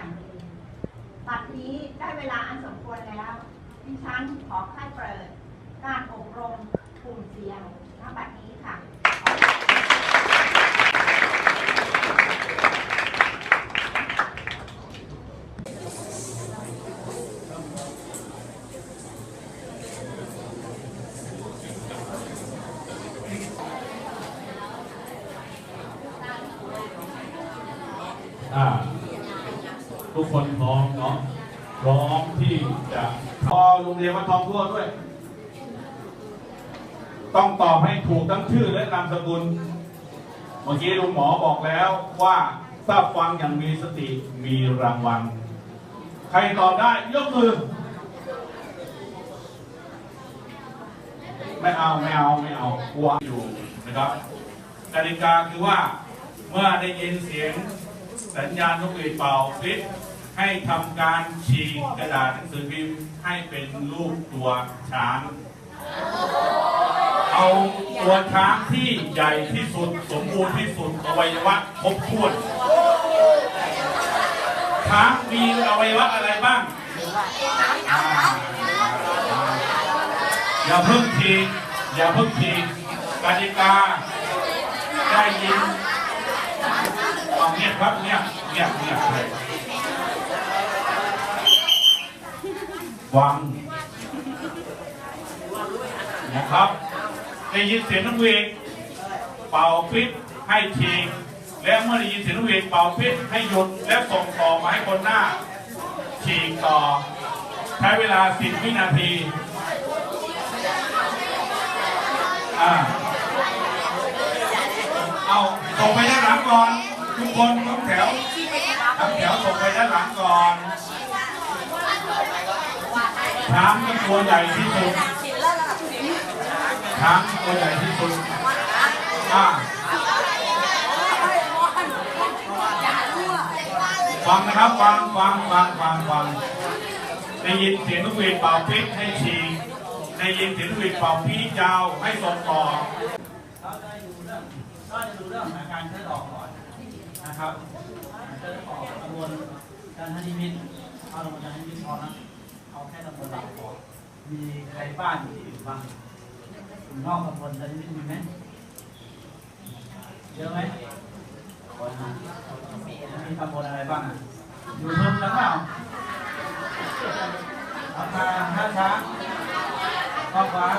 อย่างดีบัดนี้ได้เวลาอันสมควรแล้วดิฉันขอให้เปิด การอบรมกลุ่มเสียงณบัดนี้ค่ะ อ่า ทุกคนพร้อมเนาะพร้อมที่จะพอโรงเรียนวัดทองทั่วด้วย ต้องตอบให้ถูกทั้งชื่อและนามสกุล เมื่อกี้ลุงหมอบอกแล้วว่าถ้าฟังอย่างมีสติมีรางวัล ใครตอบได้ยกมือ ไม่เอาไม่เอาไม่เอากลัวอยู่นะครับกติกาคือว่าเมื่อได้ยินเสียง สัญญาณนกหวีดเป่าคลิปให้ทำการฉีกกระดาษหนังสือพิมพ์ให้เป็นรูปตัวช้าง เอาตัวช้างที่ใหญ่ที่สุดสมบูรณ์ที่สุดอวัยวะครบถ้วนช้างมีอวัยวะอะไรบ้างอย่าเพิ่งทีอย่าเพิ่งทีกติกาได้ยิน ครับเงียบเงียบเงียบเลยวังนะครับได้ยินเสียงน้ำเวงเป่าปิดให้ทีและเมื่อได้ยินเสียงน้ำเวงเป่าปิดให้หยุดและส่งต่อมาให้คนหน้าฉีกต่อใช้เวลา10วินาทีอ่าเอาส่งไปด้านหลังก่อน ทุกคนทั้งแถวทั้งแถวส่งไปด้านหลังก่อนช้างเป็นตัวใหญ่ที่สุดช้างตัวใหญ่ที่สุดอ่าฟังนะครับฟังฟังฟังฟังฟังได้ยินเสียงนกหวีดเป่าปิดให้ฉีกได้ยินเสียงนกหวีดเป่าพี่ยาวให้ส่งต่อเราจะดูเรื่องก็จะดูเรื่องอาการเลือดอกก่อน นะครับจะออกตำบลจันทนิมิตเอาตำบลจันทนิมิตรพอนะเอาแค่ตำบลหลักพอมีใครบ้านอยู่ที่อื่นบ้างนอกตำบลจันทนิมิตมีไหมเยอะไหมคนะมีตำบลอะไรบ้างอะอยู่เพิ่มแล้วเปล่าราคาห้าช้างกว้าน